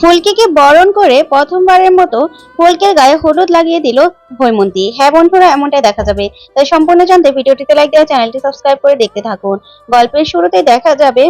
ফুলকিকে বরণ করে প্রথমবারের মতো ফুলকের গায়ে হলুদ লাগিয়ে দিল হৈমন্তী। হ্যাঁ বন্ধুরা, এমনটাই দেখা যাবে। তাই সম্পূর্ণ জানতে ভিডিওটিতে লাইক দেওয়া চ্যানেলটি সাবস্ক্রাইব করে দেখতে থাকুন। গল্পের শুরুতে দেখা যাবে,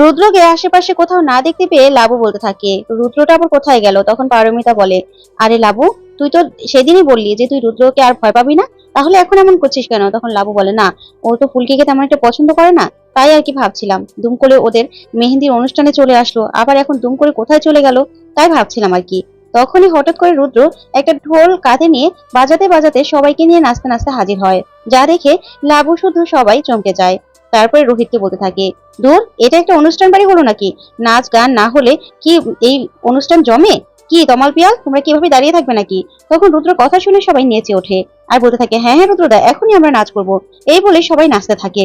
রুদ্রকে আশেপাশে কোথাও না দেখতে পেয়ে লাবু বলতে থাকে, রুদ্রটা আবার কোথায় গেল? তখন পারমিতা বলে, আরে লাবু, তুই তো সেদিনই বললি যে তুই রুদ্রকে আর ভয় পাবি না? তাহলে এখন এমন করছিস কেন? তখন লাবু বলে, না, ও তো ফুলকে ফুলকিকে তেমন একটা পছন্দ করে না। তাই আর কি ভাবছিলাম। দুম করে ওদের মেহেন্দির অনুষ্ঠানে চলে আসলো। আবার এখন দুম করে কোথায় চলে গেল? তাই ভাবছিলাম আর কি। তখনই হঠাৎ করে রুদ্র একটা ঢোল কাঁধে নিয়ে বাজাতে বাজাতে সবাইকে নিয়ে নাচতে নাচতে হাজির হয়। যা দেখে লাবু শুধু সবাই চমকে যায়। তারপরে রোহিতকে বলতে থাকে, দূর, এটা একটা অনুষ্ঠান বাড়ি হলো নাকি? নাচ গান না হলে কি এই অনুষ্ঠান জমে? কি তমাল পিয়াল, তোমরা কীভাবে দাঁড়িয়ে থাকবে নাকি? তখন রুদ্র কথা শুনে সবাই নেচে ওঠে। আর বলতে থাকে হ্যাঁ হ্যাঁ রুদ্রদা, এখনই আমরা নাচ করব। এই বলে সবাই নাচতে থাকে।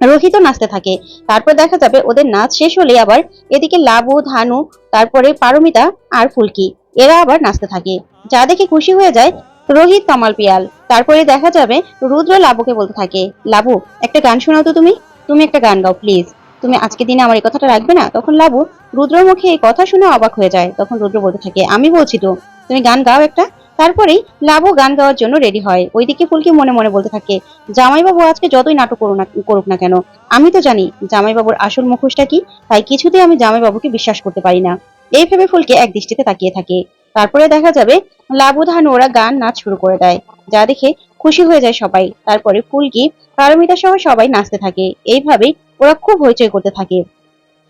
রোহিতও নাচতে থাকে। তারপর দেখা যাবে ওদের নাচ শেষ হলে আবার এদিকে লাবু, ধানু, তারপরে পারমিতা আর ফুলকি। এরা আবার নাচতে থাকে। যা দেখে খুশি হয়ে যায় রোহিত তমাল পিয়াল। তারপরে দেখা যাবে রুদ্র লাবুকে বলতে থাকে, লাবু, একটা গান শোনাও তো তুমি। তুমি একটা গান গাও, প্লিজ। তুমি আজকে দিনে আমার এই কথাটা রাখবে না? তখন লাবু রুদ্রর মুখে এই কথা শুনে অবাক হয়ে যায়। তখন রুদ্র বলতে থাকে, আমি বলছি তো, তুমি গান গাও একটা? তারপরেই লাবু গান গাওয়ার জন্য রেডি হয়। ওইদিকে ফুলকি মনে মনে বলতে থাকে, জামাইবাবু আজকে যতই নাটক করুক না করুক না কেন? আমি তো জানি জামাইবাবুর আসল মুখোশটা কি, তাই কিছুতেই আমি জামাইবাবুকে বিশ্বাস করতে পারি না। এই ভেবে ফুলকে এক দৃষ্টিতে তাকিয়ে থাকে। তারপরে দেখা যাবে, লাবু ধান ওরা গান নাচ শুরু করে দেয়। যা দেখে খুশি হয়ে যায় সবাই। তারপরে ফুলকি পারমিতা সহ সবাই নাচতে থাকে। এইভাবেই ওরা খুব হইচই করতে থাকে।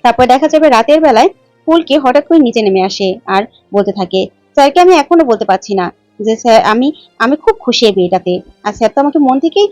তারপর দেখা যাবে রাতের বেলায় ফুলকি হঠাৎ করে নিচে নেমে আসে আর বলতে থাকে, স্যারকে আমি এখনও বলতে পারছি না যে, স্যার, আমি আমি খুব খুশি এই বিয়েটাতে। আর স্যার তো আমাকে মন থেকেই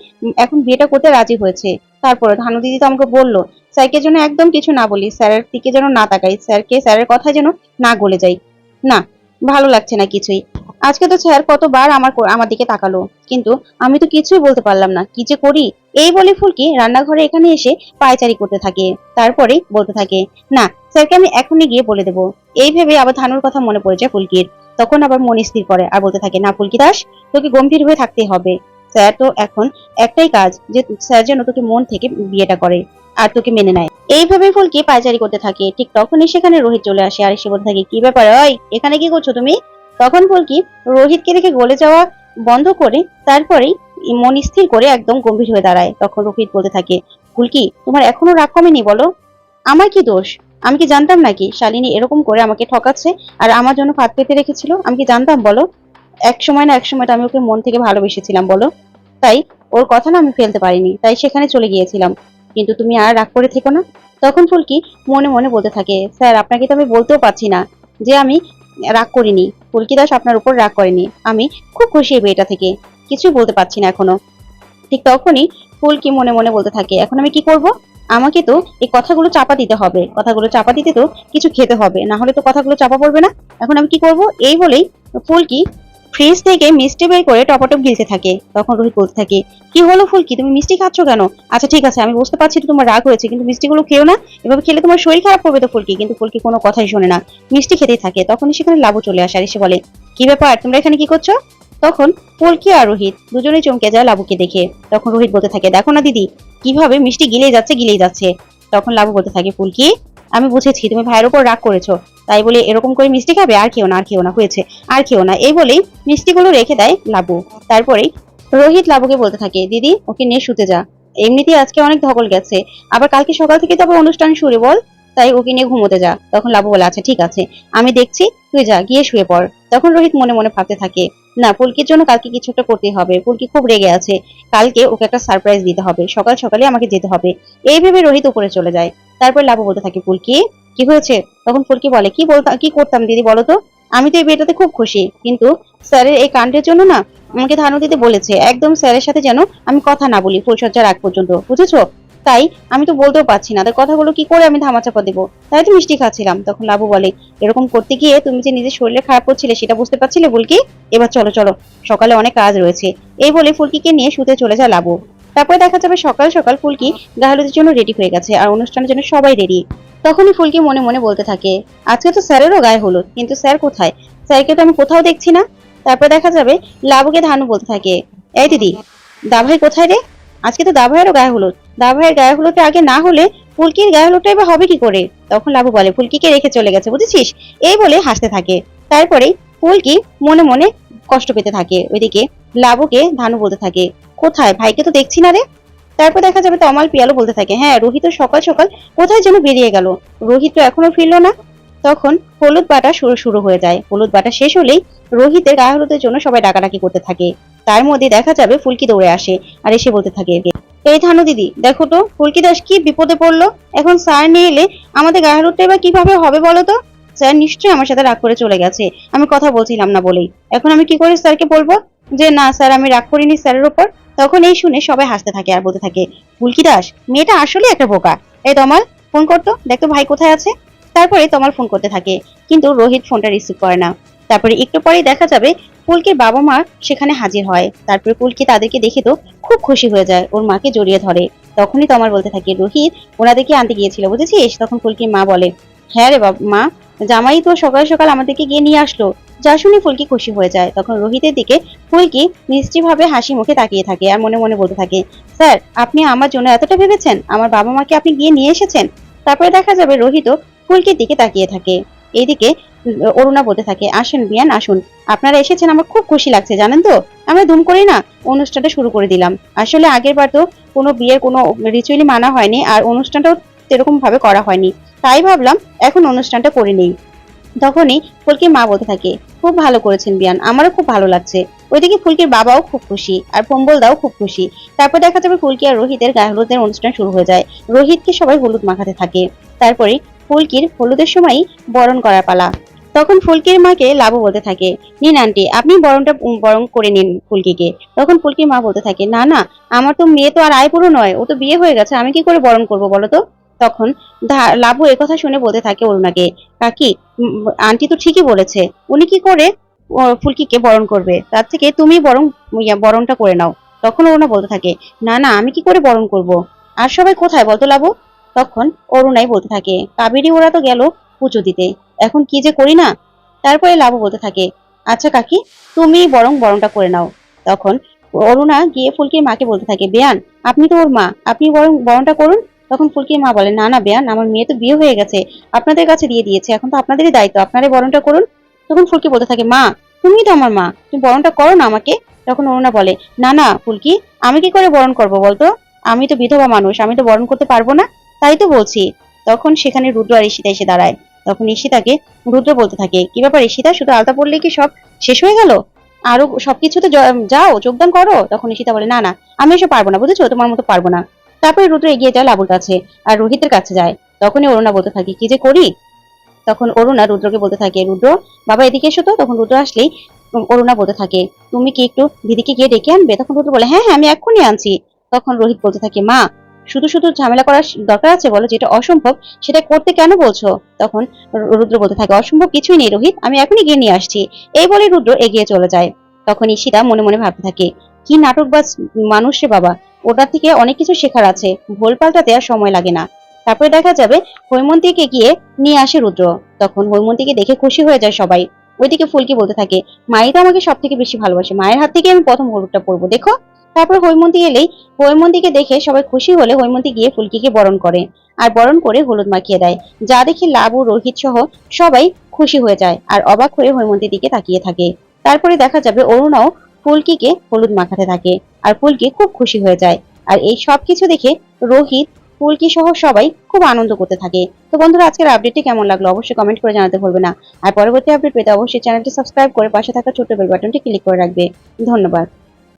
এখন বিয়েটা করতে রাজি হয়েছে। তারপরে ধানু দিদি তো আমাকে বলল, স্যারকে যেন একদম কিছু না বলি, স্যারের দিকে যেন না তাকাই, স্যারকে, স্যারের কথা যেন না গলে যাই। না, ভালো লাগছে না কিছুই। আজকে তো স্যার কতবার আমার আমার দিকে তাকালো। কিন্তু আমি তো কিছুই বলতে পারলাম না। কি যে করি? এই বলে ফুলকি রান্নাঘরে এখানে এসে পায়চারি করতে থাকে। তারপরে বলতে থাকে, না, স্যারকে আমি এখনই গিয়ে বলে দেবো। এই ভেবে আবার ধানুর কথা মনে পড়ে যায় ফুলকির। তখন আবার মন স্থির করে আর বলতে থাকে, না, ফুলকি দাস, তোকে গম্ভীর হয়ে থাকতে হবে। স্যার তো এখন একটাই কাজ, যে স্যার যেন তোকে মন থেকে বিয়েটা করে আর তোকে মেনে নেয়। এইভাবে ফুলকি পায়চারি করতে থাকে। ঠিক তখনই সেখানে রোহিত চলে আসে আর এসে বলতে থাকে, কি ব্যাপার ওই এখানে কি করছ তুমি? তখন ফুলকি রোহিতকে দেখে গলে যাওয়া বন্ধ করে তারপরেই মন স্থির করে একদম গম্ভীর হয়ে দাঁড়ায়। তখন রোহিত বলতে থাকে ফুলকি তোমার এখনও রাগ কমেনি বলো। আমার কি দোষ? আমি কি জানতাম নাকি? শালিনী এরকম করে আমাকে ঠকাচ্ছে আর আমার জন্য ফাঁদ পেতে রেখেছিল? আমি কি জানতাম বলো? এক সময় না এক সময় আমি ওকে মন থেকে ভালোবেসেছিলাম বলো। তাই ওর কথা না আমি ফেলতে পারিনি, তাই সেখানে চলে গিয়েছিলাম। কিন্তু তুমি আর রাগ করে থেকো না। তখন ফুলকি মনে মনে বলতে থাকে, স্যার, আপনাকে তো আমি বলতেও পারছি না যে আমি রাগ করিনি। ফুলকি দাস আপনার উপর রাগ করেনি। আমি খুব খুশি এই বিয়েটা থেকে। কিছুই বলতে পারছি না এখনও। ঠিক তখনই ফুলকি মনে মনে বলতে থাকে, এখন আমি কি করব? আমাকে তো এই কথাগুলো চাপা দিতে হবে। কথাগুলো চাপা দিতে তো কিছু খেতে হবে। না হলে তো কথাগুলো চাপা পড়বে না। এখন আমি কি করব? এই বলেই ফুলকি ফ্রিজ থেকে মিষ্টি বের করে টপাটপ গিলতে থাকে। তখন রোহিত বলতে থাকে, কি হলো ফুলকি? তুমি মিষ্টি খাচ্ছ কেন? আচ্ছা ঠিক আছে, আমি বুঝতে পারছি তোমার রাগ হয়েছে, কিন্তু মিষ্টিগুলো খেও না। এভাবে খেলে তোমার শরীর খারাপ করবে তো ফুলকি? কিন্তু ফুলকি কোনো কথাই শোনে না। মিষ্টি খেতেই থাকে। তখনই সেখানে লাবু চলে আসে আর এসে বলে, কি ব্যাপার? তোমরা এখানে কি করছ? তখন ফুলকি আর রোহিত দুজনেই চমকে যায় লাবুকে দেখে। তখন রোহিত বলতে থাকে, দেখো না দিদি, কীভাবে মিষ্টি গিলেই যাচ্ছে গিলেই যাচ্ছে। তখন লাবু বলতে থাকে, ফুলকি আমি বুঝেছি, তুমি ভাইয়ের উপর রাগ করেছ। তাই বলে এরকম করে মিষ্টি খাবে? আর খেও না, আর খেও না, হয়েছে। আর খেও না। এই বলেই মিষ্টিগুলো রেখে দেয় লাবু। তারপরেই রোহিত লাবুকে বলতে থাকে, দিদি, ওকে নিয়ে শুতে যা। এমনিতেই আজকে অনেক ধকল গেছে। আবার কালকে সকাল থেকে তো আবার অনুষ্ঠান শুরু, বল। তাই ওকে নিয়ে ঘুমোতে যা। তখন লাবু বলে আচ্ছা ঠিক আছে। আমি দেখছি, তুই যা, গিয়ে শুয়ে পড়। তখন রোহিত মনে মনে ভাবতে থাকে না ফুলকির জন্য কালকে কিছু একটা করতে হবে। ফুলকি খুব রেগে আছে। কালকে ওকে একটা সারপ্রাইজ দিতে হবে। সকাল সকালে আমাকে যেতে হবে। এই ভেবে রোহিত উপরে চলে যায়। তারপর লাবু বলতে থাকে ফুলকি কি হয়েছে? তখন ফুলকি বলে, কি বলতাম কি করতাম দিদি বলো তো? আমি তো এই বিয়েটাতে খুব খুশি। কিন্তু স্যারের এই কাণ্ডের জন্য না আমাকে ধানু দিতে বলেছে। একদম স্যারের সাথে যেন আমি কথা না বলি ফুলসজ্জার আগ পর্যন্ত। বুঝেছ? তাই আমি তো বলতেও পারছি না। তার কথাগুলো কি করে আমি ধামাচাপা দেবো? তাই তো মিষ্টি খাচ্ছিলাম। তখন লাবু বলে, এরকম করতে গিয়ে তুমি যে নিজের শরীরে খারাপ করছিলে সেটা বুঝতে পারছিলে, ফুলকি? এবার চলো চলো। সকালে অনেক কাজ রয়েছে। এই বলে ফুলকিকে নিয়ে শুতে চলে যায় লাবু। তারপরে দেখা যাবে সকাল সকাল ফুলকি গাহলুদের জন্য রেডি হয়ে গেছে আর অনুষ্ঠানের জন্য সবাই রেডি তখনই ফুলকি মনে মনে বলতে থাকে, আজকে তো স্যারেরও গায়ে হলুদ, কিন্তু স্যার কোথায়? স্যারকে তো আমি কোথাও দেখছি না? তারপরে দেখা যাবে লাবুকে ধানু বলতে থাকে, এই দিদি, দাভাই কোথায় রে? আজকে তো দাভাইয়েরও গায়ে হলুদ। দাভাইয়ের গায়ে হলুদটা আগে না হলে ফুলকির গায়ে হলুদটা এবার হবে কি করে? তখন লাবু বলে, ফুলকিকে রেখে চলে গেছে, বুঝেছিস? এই বলে হাসতে থাকে। তারপরে ফুলকি মনে মনে কষ্ট পেতে থাকে। ওইদিকে লাবুকে ধানু বলতে থাকে, কোথায়? ভাইকে তো দেখছি না রে। তারপর দেখা যাবে তমাল পিয়ালো বলতে থাকে হ্যাঁ রোহিত সকাল সকাল কোথায় যেন বেরিয়ে গেল? রোহিত তো এখনও ফিরলো না। তখন হলুদ বাটা শুরু শুরু হয়ে যায়। হলুদ বাটা শেষ হলেই রোহিতের গায়ে হলুদের জন্য সবাই ডাকাডাকি করতে থাকে। তার মধ্যে দেখা যাবে ফুলকি দৌড়ে আসে আর এসে বলতে থাকে এই থানু দিদি, দেখো তো ফুলকি দাস কি বিপদে পড়ল? এখন স্যার নিয়ে এলে আমাদের গায়ে হলুদটা এবার কীভাবে হবে বলো তো? স্যার নিশ্চয়ই আমার সাথে রাগ করে চলে গেছে, আমি কথা বলছিলাম না বলেই। এখন আমি কি করে স্যারকে বলব? যে না স্যার, আমি রাগ করিনি স্যারের উপর তখন এই শুনে সবাই হাসতে থাকে আর বলতে থাকে ফুলকি দাস মেয়েটা আসলে একটা বোকা। এই তমাল, ফোন করতো, দেখতো ভাই কোথায় আছে? তারপরে তমাল ফোন করতে থাকে, কিন্তু রোহিত ফোনটা রিসিভ করে না। তারপরে একটু পরেই দেখা যাবে ফুলকির বাবা মা সেখানে হাজির হয়। তারপরে ফুলকি তাদেরকে দেখে তো খুব খুশি হয়ে যায়, ওর মাকে জড়িয়ে ধরে। তখনই তমাল বলতে থাকে, রোহিত, ওনাদেরকে আনতে গিয়েছিল, বুঝেছিস? তখন ফুলকির মা বলে হ্যাঁ রে বাবা, মা, জামাই তো সকাল সকাল আমাদেরকে গিয়ে নিয়ে আসলো। যা শুনে ফুলকি খুশি হয়ে যায়। তখন রোহিতের দিকে ফুলকি মিষ্টিভাবে হাসি মুখে তাকিয়ে থাকে আর মনে মনে বলতে থাকে, স্যার, আপনি আমার জন্য এতটা ভেবেছেন? আমার বাবা মাকে আপনি গিয়ে নিয়ে এসেছেন? তারপরে দেখা যাবে রোহিত ফুলকির দিকে তাকিয়ে থাকে। এইদিকে অরুণা বলতে থাকে, আসুন বিয়ান, আসুন। আপনারা এসেছেন, আমার খুব খুশি লাগছে, জানেন তো? আমরা ধুম করে না, অনুষ্ঠানটা শুরু করে দিলাম। আসলে আগের বার তো কোনো বিয়ের কোনো রিচুয়ালি মানা হয়নি, আর অনুষ্ঠানটাও সেরকম ভাবে করা হয়নি। তাই ভাবলাম, এখন অনুষ্ঠানটা করে নেই। তখনই ফুলকির মা বলতে থাকে, খুব ভালো করেছেন বিয়ান, আমারও খুব ভালো লাগছে। ওইদিকে ফুলকির বাবাও খুব খুশি, আর দাও খুব খুশি। তারপর দেখা যাবে ফুলকি আর রোহিতের গায়ে হলুদের অনুষ্ঠান শুরু হয়ে যায়। রোহিতকে সবাই হলুদ মাখাতে থাকে। তারপরে ফুলকির হলুদের সময়ই বরণ করার পালা। তখন ফুলকির মাকে লাবু বলতে থাকে, নিন আন্টি, আপনি বরণটা বরণ করে নিন ফুলকিকে। তখন ফুলকির মা বলতে থাকে, না না, আমার তো মেয়ে তো আর আয় পুরো নয়, ও তো বিয়ে হয়ে গেছে, আমি কি করে বরণ করব বলো তো? তখন লাবু কথা শুনে বলতে থাকে অরুণাকে, কাকি আন্টি তো ঠিকই বলেছে, উনি কি করে ফুলকিকে বরণ করবে? তার থেকে তুমি বরং বরণটা করে নাও। তখন অরুণা বলতে থাকে, না না, আমি কি করে বরণ করব? আর সবাই কোথায় বলতো লাবু? তখন অরুণাই বলতে থাকে, কাবেরি ওরা তো গেল পুজো দিতে। এখন কি যে করি না? তারপরে লাবু বলতে থাকে আচ্ছা কাকি, তুমি বরং বরণটা করে নাও। তখন অরুণা গিয়ে ফুলকির মাকে বলতে থাকে, বেয়ান, আপনি তো ওর মা, আপনি বরং বরণটা করুন। তখন ফুলকির মা বলে, না না, বেয়ান, আমার মেয়ে তো বিয়ে হয়ে গেছে, আপনাদের কাছে দিয়ে দিয়েছে, এখন তো আপনাদেরই দায়িত্ব আপনারাই বরণটা করুন। তখন ফুলকি বলতে থাকে, মা তুমি তো আমার মা, তুমি বরণটা করো না আমাকে? তখন অরুণা বলে, না না, ফুলকি, আমি কি করে বরণ করব বলতো? আমি তো বিধবা মানুষ, আমি তো বরণ করতে পারব না? তাই তো বলছি। তখন সেখানে রুদ্র আর ঈশিতা এসে দাঁড়ায়। তখন ঈশিতাকে রুদ্র বলতে থাকে, কি ব্যাপার ঈশিতা, শুধু আলতা পড়লে কি সব শেষ হয়ে গেল? আরও সবকিছুতে যাও, যোগদান করো? তখন ঈশিতা বলে, না না, আমি এসব পারব না, বুঝেছ? তোমার মতো পারব না। তারপরে রুদ্র এগিয়ে যায় লাবুর কাছে আর রোহিতের কাছে যায়। তখনই অরুণা বলতে থাকে, কি যে করি? তখন অরুণা রুদ্রকে বলতে থাকে, রুদ্র, বাবা এদিকে এসো তো। তখন রুদ্র আসলেই অরুণা বলতে থাকে, তুমি কি একটু দিদিকে গিয়ে ডেকে আনবে? তখন রুদ্র বলে হ্যাঁ হ্যাঁ আমি এক্ষুনি আনছি। তখন রোহিত বলতে থাকে, মা শুধু শুধু ঝামেলা করার দরকার আছে বলো, যেটা অসম্ভব, সেটা করতে কেন বলছো? তখন রুদ্র বলতে থাকে, অসম্ভব কিছুই নেই রোহিত, আমি এখনই গিয়ে নিয়ে আসছি। এই বলে রুদ্র এগিয়ে চলে যায়। তখন ঈশিতা মনে মনে ভাবতে থাকে, কি নাটক বা মানুষ বাবা, ওটার থেকে অনেক কিছু শেখার আছে, ভোল পাল্টাতে আর সময় লাগে না। তারপরে দেখা যাবে হৈমন্তীকে গিয়ে নিয়ে আসে রুদ্র। তখন হৈমন্তীকে দেখে খুশি হয়ে যায় সবাই। ওইদিকে ফুলকি বলতে থাকে মাই তো আমাকে সব থেকে বেশি ভালোবাসে। মায়ের হাত থেকে আমি প্রথম হলুদটা পরবো, দেখো? তারপর হৈমন্তী এলেই হৈমন্তীকে দেখে সবাই খুশি হলে হৈমন্তী গিয়ে ফুলকিকে বরণ করে আর বরণ করে হলুদ মাখিয়ে দেয়। যা দেখে লাবু, রোহিত সহ সবাই খুশি হয়ে যায় আর অবাক হয়ে হৈমন্তীর দিকে তাকিয়ে থাকে। তারপরে দেখা যাবে অরুণাও ফুলকিকে হলুদ মাখাতে থাকে আর ফুলকি খুব খুশি হয়ে যায়। আর এই সব কিছু দেখে রোহিত ফুলকি সহ সবাই খুব আনন্দ করতে থাকে। তো বন্ধুরা, আজকের আপডেটটি কেমন লাগল অবশ্যই কমেন্ট করে জানাতে ভুলবে না। আর পরবর্তী আপডেট পেতে অবশ্যই চ্যানেলটি সাবস্ক্রাইব করে পাশে থাকা ছোট্ট বেল বাটনটি ক্লিক করে রাখবে। ধন্যবাদ।